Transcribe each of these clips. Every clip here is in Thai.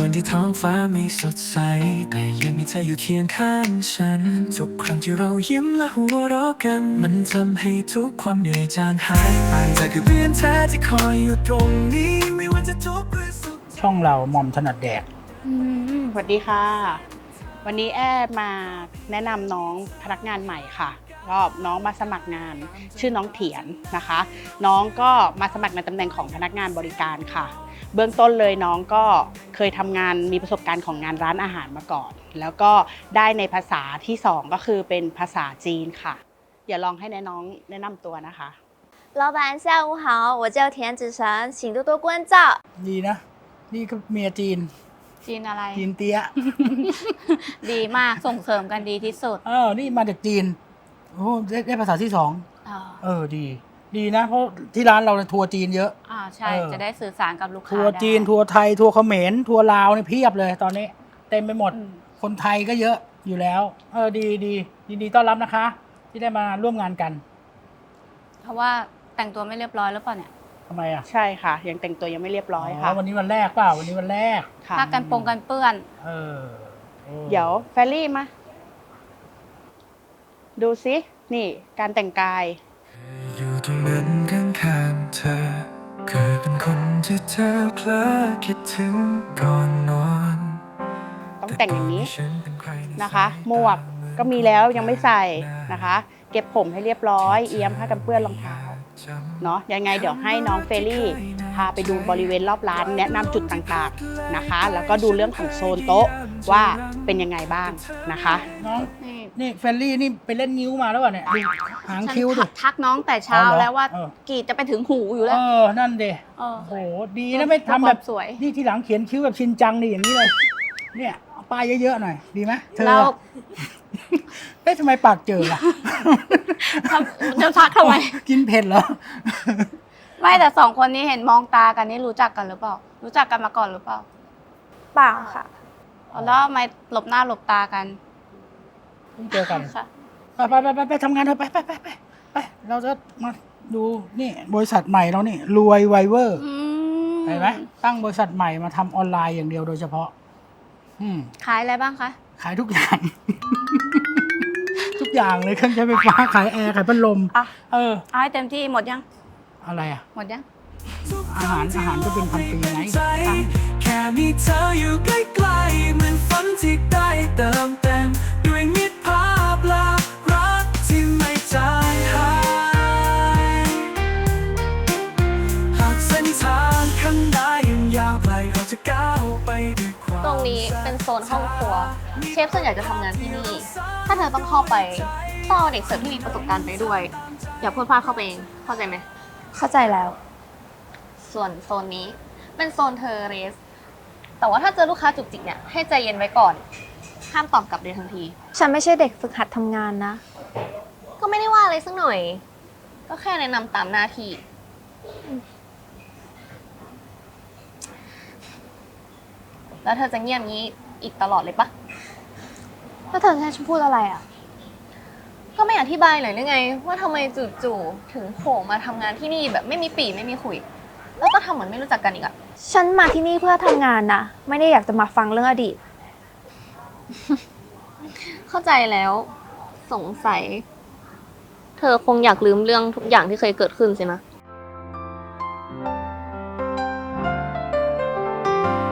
วันที่ท้องฟ้าไม่สดใส แต่ยังมีเธออยู่เคียงข้างฉัน ทุกครั้งที่เรายิ้มและหัวเราะกัน มันทำให้ทุกความเหนื่อยจางหายไปเธอคือเพื่อนแท้ที่คอยอยู่ตรงนี้ ไม่ว่าจะทุกข์หรือสุขช่องเราหม่อมถนัดแดก อืมสวัสดีค่ะ วันนี้แอดมาแนะนำน้องพนักงานใหม่ค่ะก็น้องมาสมัครงาน ชื่อน้องเถียนนะคะ น้องก็มาสมัครในตำแหน่งของพนักงานบริการค่ะ เบื้องต้นเลยน้องก็เคยทำงานมีประสบการณ์ของงานร้านอาหารมาก่อน แล้วก็ได้ในภาษาที่สองก็คือเป็นภาษาจีนค่ะ อย่าลองให้แนะน้องแนะนำตัวนะคะ 老板，下午好，我叫田子晨，请多多关照。 ดีนะ นี่ก็เมียจีน จีนอะไร จีนเตี้ย ดีมากส่งเสริมกันดีที่สุด เออ นี่มาจากจีน โอ้ได้ได้ภาษาที่สอง เออ ดี ดีนะ เพราะที่ร้านเราเนี่ยทัวร์จีนเยอะ อ่าใช่เออ จะได้สื่อสารกับลูกค้าทัวร์จีนได้ทัวร์ไทยทัวร์เขมรทัวร์ลาวเนี่ยเพียบเลยตอนนี้ เต็มไปหมด อืมคนไทยก็เยอะอยู่แล้ว เออดีดียินดีต้อนรับนะคะ ที่ได้มาร่วมงานกันเพราะว่าแต่งตัวไม่เรียบร้อยหรือเปล่าเนี่ยทำไมอะใช่ค่ะ ยังแต่งตัวยังไม่เรียบร้อยค่ะวันนี้วันแรกเปล่าวันนี้วันแรก ค่ะถ้ากันปงกันเปื้อน เออออเดี๋ยวแฟรรี่มา ดูซินี่การแต่งกาย อยู่ตรงนั้นข้างๆเธอ เคยเป็นคนที่เธอเพลอคิดถึงก่อนนอนต้องแต่งอย่างนี้ฉันเป็นใครในนะคะสายตาหมวกก็มีแล้วยังไม่ใส่นะคะ เก็บผมให้เรียบร้อย เอียมผ้ากันเปื้อนรองเท้าเนาะยังไงเดี๋ยวให้น้องเฟรรี่พาไปดูบริเวณรอบร้านแนะนำจุดต่างๆนะคะ แล้วก็ดูเรื่องของโซนโต๊ะ ว่าเป็นยังไงบ้างนะคะน้องนี่นี่เฟลลี่นี่ไปเล่นนิ้วมาแล้ววะเนี่ยดูหางฉันคิ้วดิทักทักน้องแต่เช้าเอาเหรอแล้วว่าเออ กรีดจะไปถึงหูอยู่แล้วเออนั่นเดเออ โอ้โหดีนะไม่ทำแบบความสวย นี่ทีหลังเขียนคิ้วแบบชินจังนี่อย่างนี้เลย เนี่ยเอาป้ายเยอะๆหน่อย ดีไหมเธอแล้วเอ๊ะทำไมปากเจอล่ะ ทำจะทักทำไม กินเผ็ดเหรอ ไม่แต่สองคนนี้เห็นมองตากันนี่รู้จักกันหรือเปล่า รู้จักกันมาก่อนหรือเปล่า เปล่าค่ะ แล้วทำไมหลบหน้าหลบตากันเพิ่งเจอกันค่ะไปไปไปไปไปทำงานเถอะไปไปไปไปไปเราจะมาดูนี่บริษัทใหม่เรานี่รวยไวเวอร์อืเห็นไหมตั้งบริษัทใหม่มาทำออนไลน์อย่างเดียวโดยเฉพาะ อืม ขายอะไรบ้างคะ ขายทุกอย่าง ทุกอย่างเลยเครื่องใช้ไฟฟ้าขายแอร์ขายพัดลม อะ เออ เอาให้เต็มที่หมดยัง อะไรอะ หมดยัง อาหารอาหารก็เป็นพันปีไงแค่มีเธออยู่ใกล้ๆเหมือนฝันที่ได้เติมเต็มด้วยมิตรภาพละรักที่ไม่จางหายหากเส้นทางข้างหน้ายังยาวไกลเราจะก้าวไปด้วยความตรงนี้เป็นโซนห้องครัว เชฟส่วนใหญ่จะทำงานที่นี่ ถ้าเธอต้องเข้าไปต้องเอาเด็กเสิร์ฟที่มีประสบการณ์ไปด้วย อย่าพูดพลาดเข้าไปเองเข้าใจไหมเข้าใจแล้ว ส่วนโซนนี้เป็นโซนเทอร์เรส แต่ว่าถ้าเจอลูกค้าจุกจิกเนี่ยให้ใจเย็นไว้ก่อน ห้ามตอบกลับเลยทันที ฉันไม่ใช่เด็กฝึกหัดทำงานนะ ก็ไม่ได้ว่าอะไรสักหน่อย ก็แค่แนะนำตามหน้าที่ แล้วเธอจะเงียบงี้อีกตลอดเลยปะแล้วเธอจะให้ฉันพูดอะไรอะ ก็ไม่อธิบายหน่อยหรือไง ว่าทำไมจู่ๆถึงโผล่มาทำงานที่นี่แบบไม่มีปีไม่มีขุย แล้วก็ทำเหมือนไม่รู้จักกันอีกอะฉันมาที่นี่เพื่อทำงานนะ ไม่ได้อยากจะมาฟังเรื่องอดีต เข้าใจแล้ว สงสัย เธอคงอยากลืมเรื่องทุกอย่างที่เคยเกิดขึ้นสินะ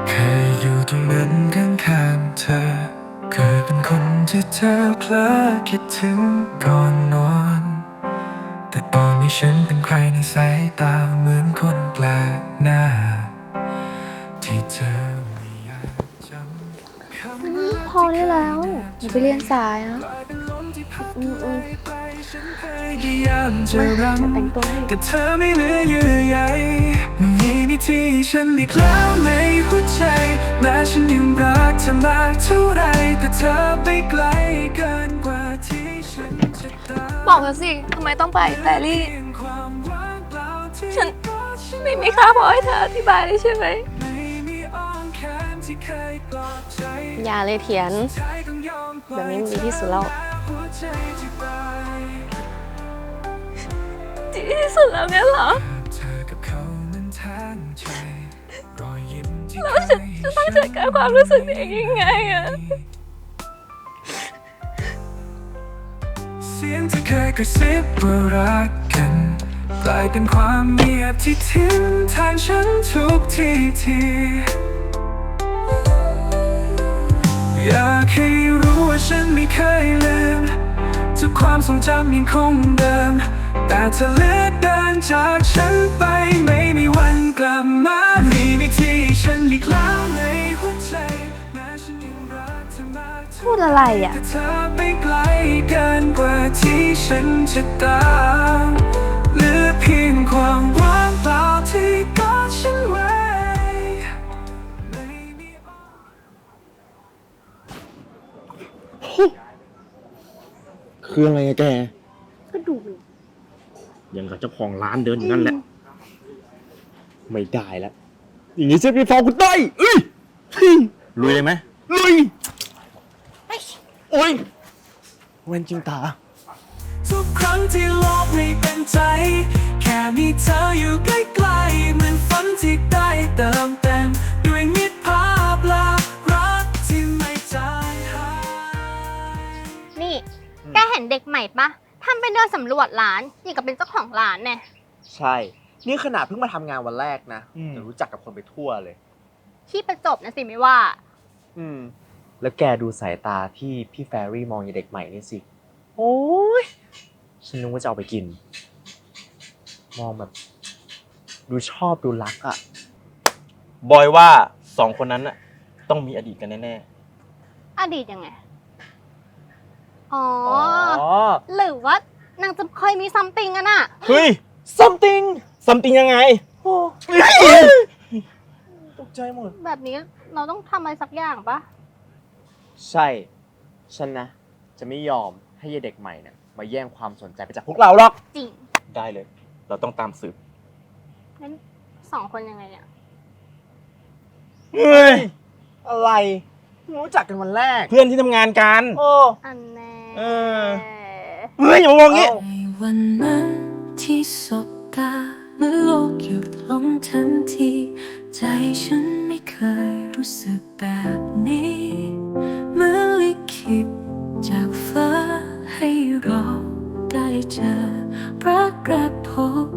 เคยอยู่ตรงนั้นข้างๆเธอ เคยเป็นคนที่เธอเพลอคิดถึงก่อนนอนแต่ตอนนี้ ฉันเป็นใครในสายตาเหมือนคนแปลกหน้า ที่เธอไม่อยากจำคำว่าพอได้แล้วอย่าไปเรียนสายนะมที่พัดอืมอืมฉันพยายามจะรังแต่งตัวให้ แต่เธอไม่เหลือเยื่อใยไม่มีที่ฉันอีกแล้วในหัวใจแม้ฉันยังรักเธอมากเท่าไรแต่เธอไปไกลเกินกว่าที่ฉันจะตาม บอกเธอสิทำไมต้องไปแฟรี่ ไม่มีค่าพอให้เธออธิบายเลยใช่ไหมไม่มีอ้อมแขนที่เคยปลอบใจอย่าเลยเถียนใจต้องยอมปล่อยแบบนี้มันดีที่สุดแล้วหัวใจที่ไปดีที่สุดแล้วเนี่ยเหรอเธอกับเขานั้นทางใจรอยยิ้มที่แล้วฉันจะทฟ้าจัดการความรู้สึกเองยังไงอะเสียงที่เคยกระซิบว่ารักกันก ลายเป็นความเงียบที่ทิ้งทางฉันทุกทีที อยากให้รู้ว่าฉันไม่เคยลืมทุกความทรงจำยังคงเดิม แต่เธอเลือกเดินจากฉันไปไม่มีวันกลับมามีวิธีฉันอีกล้วในหัวใจแม้ฉันยังรักเธอมากเท่า พูดอะไรอะเธอไปไกลเกินกว่าที่ฉันจะตาม เหลือเพียงความว่างเปล่าที่กอดฉันไว้ไม่มีคืออะไรอะแก ก็ดูยังกับเจ้าของร้านเดินอยู่นั่นแหละ ไม่ได้แล้วอย่างนี้ฉันไปฟ้องคุณได้ยเอ้ยเฮ้ยลุยเลยไหมลุย โอ้ยเวนจิงตาทุกค รั้งที่โลกไม่เป็นใจ แค่มีเธออยู่ใกล้ๆเหมือนฝันที่ได้เติมเต็มด้วยมิตรภาพและรักที่ไม่จางหายนี่ แกเห็นเด็กใหม่ปะทำเป็นเดินสำรวจร้านอย่างกับเป็นเจ้าของร้านเนี่ยใช่ นี่ขนาดเพิ่งมาทำงานวันแรกนะอืม แต่รู้จักกับคนไปทั่วเลย ที่ประจบนะสิไม่ว่า อืม แล้วแกดูสายตาที่พี่แฟรี่มองอย่างเด็กใหม่นี่สิ โอ้ย ฉันนึกว่าจะเอาไปกิน มองแบบ ดูชอบดูรักอะ่ะบอยว่าสองคนนั้นน่ะต้องมีอดีตกันแน่อดีตยังไง อ๋ออ๋อหรือว่านางจะเคยมีซัมติงกันอะๆเฮ้ย something something ยังไงตกใจหมด แบบนี้เราต้องทำอะไรสักอย่างปะใช่ ฉันนะ จะไม่ยอมให้ยายเด็กใหม่เนี่ย มาแย่งความสนใจไปจากพวกเราหรอก จริงได้เลย เราต้องตามสืบงั้นสองคนยังไงเนี่ย เฮ้ย อะไรรู้จักกันวันแรก เพื่อนที่ทำงานกัน โอ้ อันแน่เออ เฮ้ยอย่ามามองงี้ ในวันนั้นที่สบตาเมื่อโลกหยุดลงทันที ใจฉันไม่เคยรู้สึกแบบนี้ เมื่อลิขิตจากฟ้า ให้เราได้เจอรักแรกพบ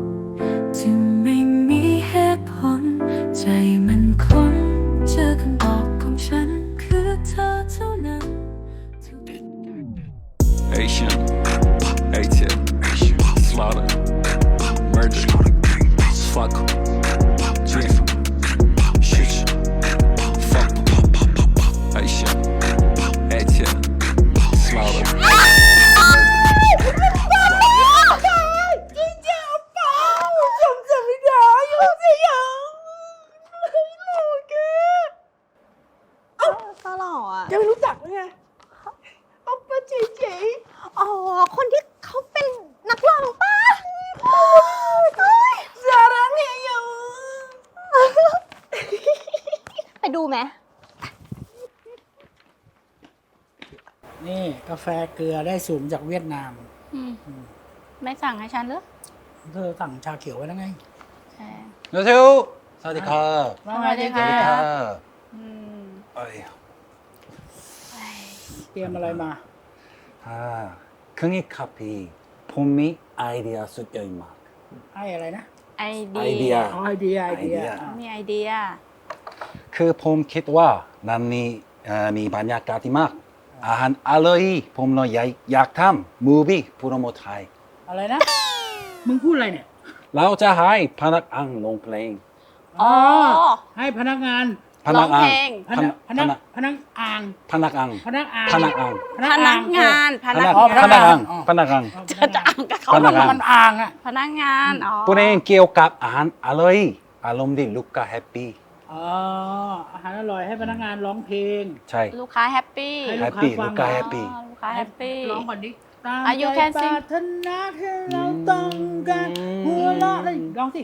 ที่ไม่มีเหตุผล ใจมันค้นเจอคำตอบของฉัน คือเธอเท่านั้น Asian, ATIP, Slaughter, Murder, Fuck, หล่ออ่ะ จะไม่รู้จักหรือไงโอปป้าจีจี อ๋อ คนที่เขาเป็นนักร้องป้า ซารังเฮโย ไปดูไหม นี่กาแฟเกลือได้สูงจากเวียดนาม อืมไม่สั่งให้ฉันเหรอ เธอสั่งชาเขียวไว้แล้วไง ใช่ 안녕하세요. 사디카. ว่าไงดี สวัสดี คะ เตรียมอะไรมาครื่องอีกคัพพีผมมีไอเดียสุดยอดมาก ไออะไรนะไอเดียไอเดียไอเดียมีไอเดีย คือผมคิดว่าร้านนี่มีบรรยากาศที่มาก อาหารอร่อยผมเลยอยากอยากทำมูฟี่โปรโมทไทย อะไรนะ มึงพูดอะไรเนี่ย เราจะให้พนักงานลงเพลงอ๋อ ให้พนักงาน พนักงานพนักพนักพนักอ่างพนักอ่างพนักอ่างพนักอ่างพนักงานพนักงานพนักอ่างพนักอ่างจะจะอ่างกับเขาพนักงานอ่างอะพนักงานอ๋อพูดเองเกี่ยวกับอาหารอร่อยอารมณ์ดีลูกค้าแฮปปี้อ๋ออาหารอร่อยให้พนักงานร้องเพลงใช่ลูกค้าแฮปปี้แฮปปี้ลูกค้าแฮปปี้ลูกค้าแฮปปี้ร้องก่อนดิตามใจปรารถนาที่เราต้องการหัวเราะอะไรร้องสิ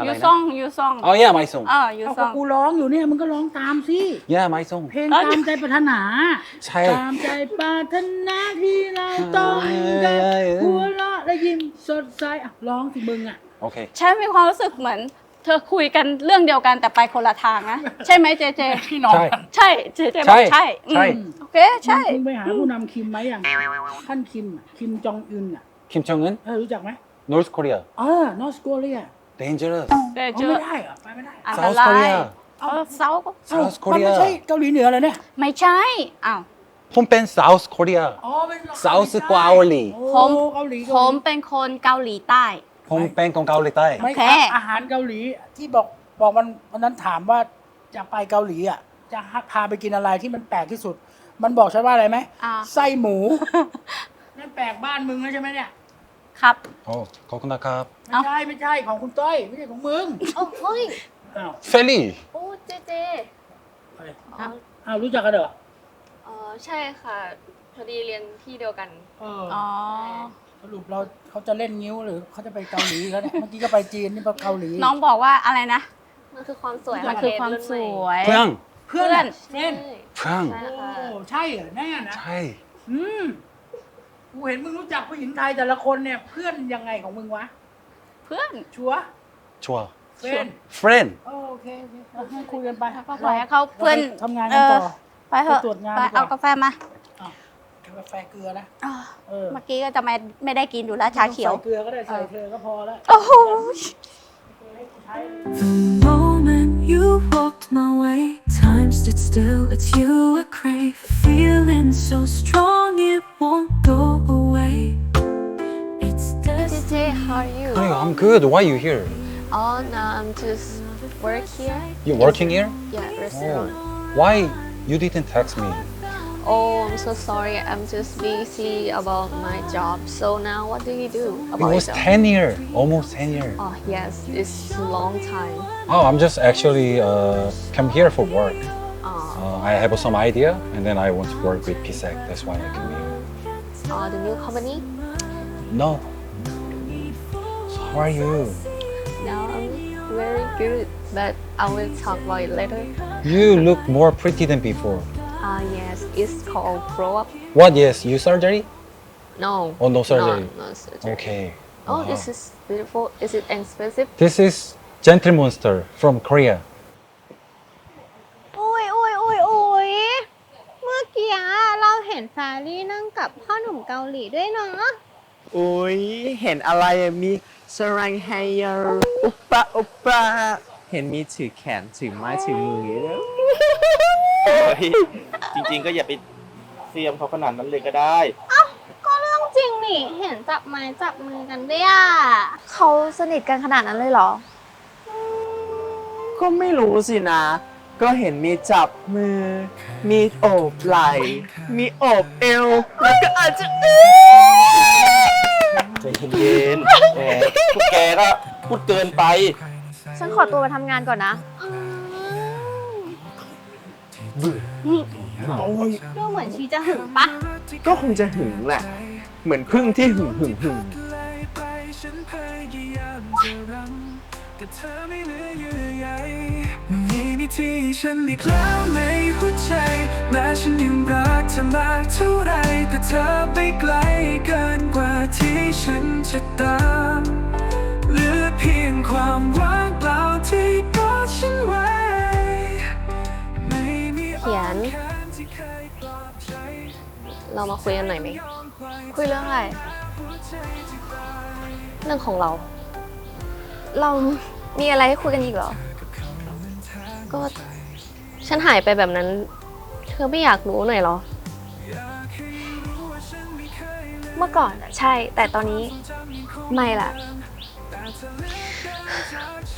อะไรยูซองยูซองอ๋อย่ยไม่ส่งเออยูาก็ซองกูร้องอยู่เนี่ยมันก็ร้องตามสิเนี่ยไม่ส่งเพลงตามใจปรารถนา ใช่ ตามใจปรารถนาที่เราต้องการหัวเราะและยิ้มสดใสร้องสิมึงอะ โอเคใช่มีความรู้สึกเหมือน เธอคุยกันเรื่องเดียวกันแต่ไปคนละทางนะใช่ไหมเจเจ พี่น้องใช่ ใช่เจเจบใช่ใช่ โอเคใช่ มึงไปหาผู้นำคิมไหมอะงท่านคิมคิมจองอึนอะ คิมจองอึนเออรู้จักไหมนอร์ทกคเรียาออนอสโกเลีย dangerous. เจเอาเจไม่ได้เหรอไปไม่ได้ อันต South ราย Korea, เออเซาก็ เอ้า South มันไม่ใช่ Korea. เกาหลีเหนือเลยเนี่ยไม่ใช่ อ้าว ผมเป็น South Korea. อ๋อเป็น South กว่าเกาหลี โอ้ผมเกาหลีผเกาหมลีเป็นคนเกาหลีใต้ ผมเป็นของเกาหลีใต้ ไม่โอเค อาหารเกาหลีที่บอกบอกมันวันนั้นถามว่าจะไปเกาหลีอะจะพาไปกินอะไรที่มันแปลกที่สุด มันบอกฉันว่าอะไรไหมอ่า ไส้หมู นั่นแปลกบ้านมึงแล้วใช่ไหมเนี่ย ครับ โอ้ขอบคุณนะครับ ไม่ใช่ไม่ใช่ของคุณต้อยไม่ใช่ของมึงโอ้เฮ้ยอ้าวเฟลี่ โอ้เจเจอ้าวอ้าวรู้จักกันเหรอเออใช่ค่ะ พอดีเรียนที่เดียวกัน เอออ๋อ สรุปเราเขาจะเล่นนิ้วหรือเขาจะไปเกาหลีแล้วเนี่ยเมื่อกี้ก็ไปจีนนี่ไปเกาหลีน้องบอกว่าอะไรนะ มันคือความสวยมันคือความสวย เพื่อน เพื่อนเพื่อนเพื่อนใช่เพื่อนใช่โอ้ค่ะใช่เหรอแน่นะ ใช่ อืม กูเห็นมึงรู้จักผู้หญิงไทยแต่ละคนเนี่ยเพื่อนยังไงของมึงวะ เพื่อนชัวร์ชัวร์เพื่อน friend โอเคโอเคเอาให้คุยกันไปก็ปล่อยให้เขาเพื่อนราไปทำงานกันต่อ ไปเถอะไปตรวจงานไปดีกว่า เอากาแฟมากาแฟเกลือนะอ่าเออเมื่อกี้ก็จะไม่ไม่ได้กินอยู่แล้วชาเขียว ใส่เกลือก็ได้ใส่เธอก็พอแล้วโอ้โห The moment you walked my way, time stood still. It's you I crave. Feeling so strong, it won't go away. It's destiny. DJ, how are you? Hi, I'm good. Why are you here? Oh, no, I'm just work here. You're working here? Yeah. Oh. Why you didn't text me? Oh, I'm so sorry. I'm just busy about my job. So now, what do you do about it was 10 year, almost 10 year. Oh yes, it's a long time. Oh, I'm just actually uh, come here for work. Oh. Uh, I have some idea, and then I want to work with PSEC. That's why I came uh, the new company? No. How are you? Now I'm very good but I will talk about it later. You look more pretty than before. Uh yes. It's called grow up. What? Yes you surgery? No. Oh, no surgery. no, no surgery. Okay. Oh Wow. this is beautiful. Is it expensive? This is gentle monster from Korea เราเห็นแฟรี่นั่งกับพ่อหนุ่มเกาหลีด้วยเนาะโอ้ยเห็นอะไรอะมีสรังไฮยาอุปปะอุปปะเห็นมีถือแขนถือไม้ถือมืออย่างเงี้ยด้วยจริง ๆ ก็อย่าไปเสียมเขาขนาดนั้นเลยก็ได้ ก็เรื่องจริงนี่เห็นจับไม้จับมือกันด้วยอะเขาสนิทกันขนาดนั้นเลยเหรอ ก็ไม่รู้สินะ ก็เห็นมีจับมือ มีโอบไหล่ มีโอบเอว แล้วก็อาจจะใจเย็นๆแหมพวกแกก็พูดเกินไป ฉันขอตัวไปทำงานก่อนนะดูเหมือนชีจะหึงปะก็คงจะหึงแหละ เหมือนพึ่งที่หึงหึงหึงฉันพยายามจะรั้งแต่เธอไม่เหลือเยื่อใยมีนิ ที่ฉันอีกแล้วในหัวใจแม้ฉันยังรักเธอมากเท่าไรแต่เธอไปไกลเกินกว่าที่ฉันจะตามเหลือเพียงความว่างเปล่าที่กอดฉันไว้ไม่มีอ้อมแขนที่เคยปลอบใจเรามาคุยกันหน่อยไหม คุยเรื่องอะไร เรื่องของเรา เรามีอะไรให้คุยกันอีกเหรอ ก็ ฉันหายไปแบบนั้น เธอไม่อยากรู้หน่อยเหรอ เมื่อก่อนอะใช่ แต่ตอนนี้ไม่ละ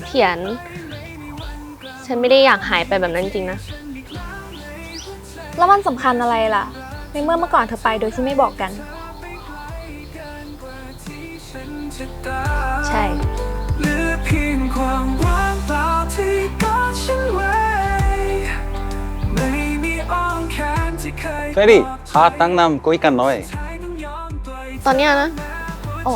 เขียน ฉันไม่ได้อยากหายไปแบบนั้นจริงนะ แล้วมันสำคัญอะไรล่ะ ในเมื่อเมื่อก่อนเธอไปโดยที่ไม่บอกกัน ใช่ เหลือเพียงความ เฟรดี้หาตั้งนำกุยกันหน่อย ตอนเนี้ยนะ โอ้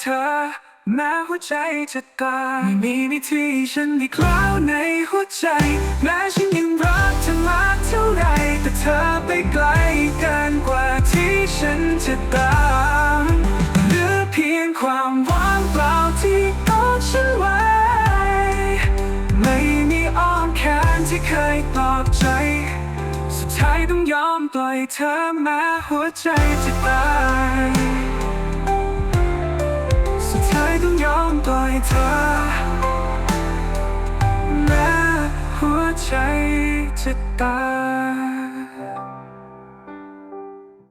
เธอ แม้หัวใจจะตายไม่มีวิธีฉันอีกแล้วในหัวใจ แม้ฉันยังรักเธอมากเท่าไรแต่เธอไปไกลเกินกว่าที่ฉันจะตามเหลือเพียงความว่างเปล่าที่กอดฉันไว้ ไม่มีอ้อมแขนที่เคยปลอบใจ สุดท้ายต้องยอมปล่อยเธอแม้หัวใจจะตาย ต้องยอมปล่อยเธอแม้หัวใจจะตาย